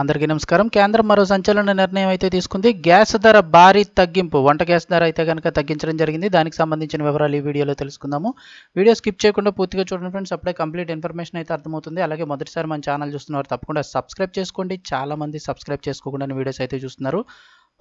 అందరికీ నమస్కారం. కేంద్రం మరో సంచలన నిర్ణయం అయితే తీసుకుంది. గ్యాస్ ధర భారీ తగ్గింపు వంట గ్యాస్ ధర అయితే కనుక తగ్గించడం జరిగింది. దానికి సంబంధించిన వివరాలు ఈ వీడియోలో తెలుసుకుందాము. వీడియో స్కిప్ చేయకుండా పూర్తిగా చూడండి ఫ్రెండ్స్. అప్పుడే కంప్లీట్ ఇన్ఫర్మేషన్ అయితే అర్థమవుతుంది. అలాగే మొదటిసారి మన ఛానల్ చూస్తున్నారు తప్పకుండా సబ్స్క్రైబ్ చేసుకోండి. చాలామంది సబ్స్క్రైబ్ చేసుకోకుండా వీడియోస్ అయితే చూస్తున్నారు.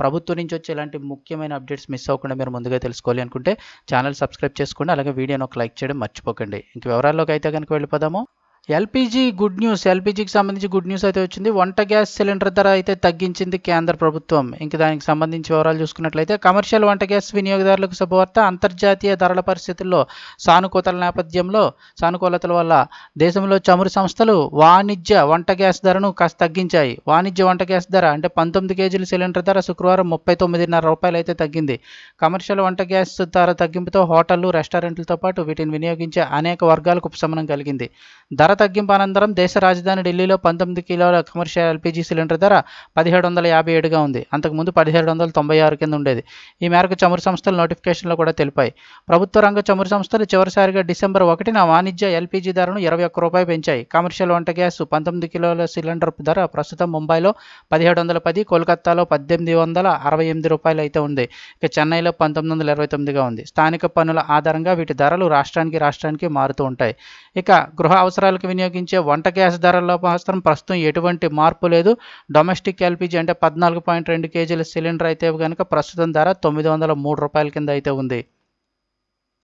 ప్రభుత్వం నుంచి వచ్చే ఇలాంటి ముఖ్యమైన అప్డేట్స్ మిస్ అవ్వకుండా మీరు ముందుగా తెలుసుకోవాలి అనుకుంటే ఛానల్ సబ్స్క్రైబ్ చేసుకోండి. అలాగే వీడియోని ఒక లైక్ చేయడం మర్చిపోకండి. ఇంక వివరాల్లోకి అయితే కనుక వెళ్ళిపోదాము. ఎల్పిజి గుడ్ న్యూస్ ఎల్పిజికి సంబంధించి గుడ్ న్యూస్ అయితే వచ్చింది. వంట గ్యాస్ సిలిండర్ ధర అయితే తగ్గించింది కేంద్ర ప్రభుత్వం. ఇంక దానికి సంబంధించి వివరాలు చూసుకున్నట్లయితే కమర్షియల్ వంట గ్యాస్ వినియోగదారులకు శుభవార్త. అంతర్జాతీయ ధరల పరిస్థితుల్లో సానుకూలతల నేపథ్యంలో సానుకూలతల వల్ల దేశంలో చమురు సంస్థలు వాణిజ్య వంట గ్యాస్ ధరను కాస్త తగ్గించాయి. వాణిజ్య వంట గ్యాస్ ధర అంటే పంతొమ్మిది కేజీల సిలిండర్ ధర శుక్రవారం ముప్పై తొమ్మిదిన్నర రూపాయలు అయితే తగ్గింది. కమర్షియల్ వంట గ్యాస్ ధర తగ్గింపుతో హోటళ్ళు రెస్టారెంట్లతో పాటు వీటిని వినియోగించే అనేక వర్గాలకు ఉపశమనం కలిగింది. ధర ధర తగ్గింపు అనంతరం దేశ రాజధాని ఢిల్లీలో పంతొమ్మిది కిలోల కమర్షియల్ ఎల్పీజీ సిలిండర్ ధర పదిహేడు వందల యాభై ఏడుగా ఉంది. అంతకుముందు పదిహేడు వందల తొంభై ఆరు కింద ఉండేది. ఈ మేరకు చమురు సంస్థలు నోటిఫికేషన్లో కూడా తెలిపాయి. ప్రభుత్వ రంగ చమురు సంస్థలు చివరిసారిగా డిసెంబర్ ఒకటిన వాణిజ్య ఎల్పీజీ ధరను ఇరవై ఒక్క రూపాయి పెంచాయి. కమర్షియల్ వంట గ్యాస్ పంతొమ్మిది కిలోల సిలిండర్ ధర ప్రస్తుతం ముంబైలో పదిహేడు వందల పది కోల్కతాలో పద్దెనిమిది వందల అరవై ఎనిమిది రూపాయలు అయితే ఉంది. ఇక చెన్నైలో పంతొమ్మిది వందల ఇరవై తొమ్మిదిగా ఉంది. స్థానిక పన్నుల ఆధారంగా వీటి ధరలు రాష్ట్రానికి రాష్ట్రానికి మారుతూ ఉంటాయి. ఇక గృహ అవసరాలకు వినియోగించే వంట గ్యాస్ ధరల్లో మాత్రం ప్రస్తుతం ఎటువంటి మార్పు లేదు. డొమెస్టిక్ ఎల్పిజి అంటే పద్నాలుగు పాయింట్ రెండు కేజీల సిలిండర్ అయితే కనుక ప్రస్తుతం ధర తొమ్మిది వందల మూడు రూపాయల కింద అయితే ఉంది.